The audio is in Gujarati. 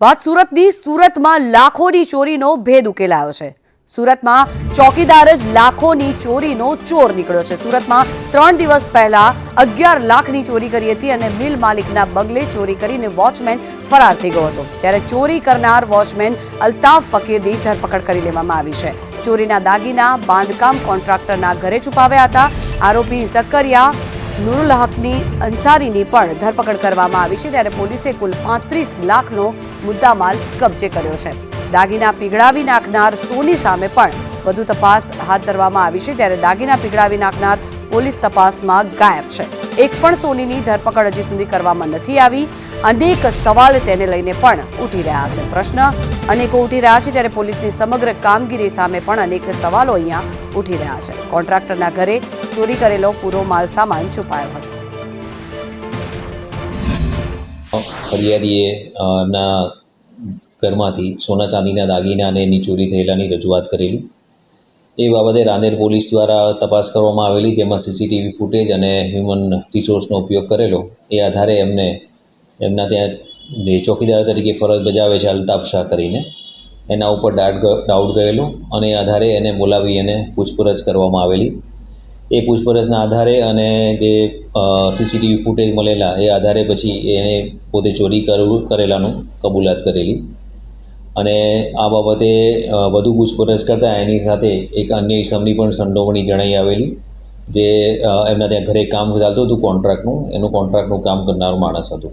વાત સુરતની, સુરતમાં લાખોની ચોરીનો ભેદ ઉકેલાયો છે. સુરતમાં ચોકીદાર જ લાખોની ચોરીનો ચોર નીકળ્યો છે. સુરતમાં ત્રણ દિવસ પહેલા અગિયાર લાખની ચોરી કરી હતી અને મિલ માલિકના બંગલે ચોરી કરીને વોચમેન ફરાર થઈ ગયો હતો. ત્યારે ચોરી કરનાર વોચમેન અલ્તાફ ફકીરની ધરપકડ કરી લેવામાં આવી છે. ચોરીના દાગીના, બાંધકામ કોન્ટ્રાક્ટરના ઘરે છુપાવ્યા હતા. આરોપી ઝકરિયા નુરુલ હકની અંસારીની પણ ધરપકડ કરવામાં આવી છે. ત્યારે પોલીસે કુલ પાંત્રીસ લાખનો મુદ્દામાલ કબજે કર્યો છે. દાગીના પીગળાવી નાખનાર સોની સામે પણ વધુ તપાસ હાથ ધરવામાં આવી છે ત્યારે દાગીના પીગળાવી નાખનાર પોલીસ તપાસમાં ગાયબ છે. એક પણ સોનીની ધરપકડ હજી સુધી કરવામાં નથી આવી. અનેક સવાલ તેને લઈને પણ ઉઠી રહ્યા છે. પ્રશ્ન અનેકો ઉઠી રહ્યા છે ત્યારે પોલીસની સમગ્ર કામગીરી સામે પણ અનેક સવાલો અહીંયા ઉઠી રહ્યા છે. કોન્ટ્રાક્ટરના ઘરે ચોરી કરેલો પૂરો માલ સામાન છુપાયો હતો. ફરિયાદીએ ના ઘરમાંથી સોના ચાંદીના દાગીના અને એની ચોરી થયેલાની રજૂઆત કરેલી. એ બાબતે રાંદેર પોલીસ દ્વારા તપાસ કરવામાં આવેલી, જેમાં સીસીટીવી ફૂટેજ અને હ્યુમન રિસોર્સનો ઉપયોગ કરેલો. એ આધારે એમને, એમના ત્યાં જે ચોકીદાર તરીકે ફરજ બજાવે છે, અલ્તાફ શાહ કરીને, એના ઉપર ડાઉટ ગયેલો અને એ આધારે એને બોલાવી એને પૂછપરછ કરવામાં આવેલી. એ પૂછપરછના આધારે અને જે સીસીટીવી ફૂટેજ મળેલા એ આધારે પછી એણે પોતે ચોરી કરું, કરેલાનું કબૂલાત કરેલી. અને આ બાબતે વધુ પૂછપરછ કરતાં એની સાથે એક અન્ય ઇસમની પણ સંડોવણી જણાઈ આવેલી, જે એમના ત્યાં ઘરે કામ ચાલતું હતું કોન્ટ્રાક્ટનું, એનું કોન્ટ્રાક્ટનું કામ કરનાર માણસ હતું.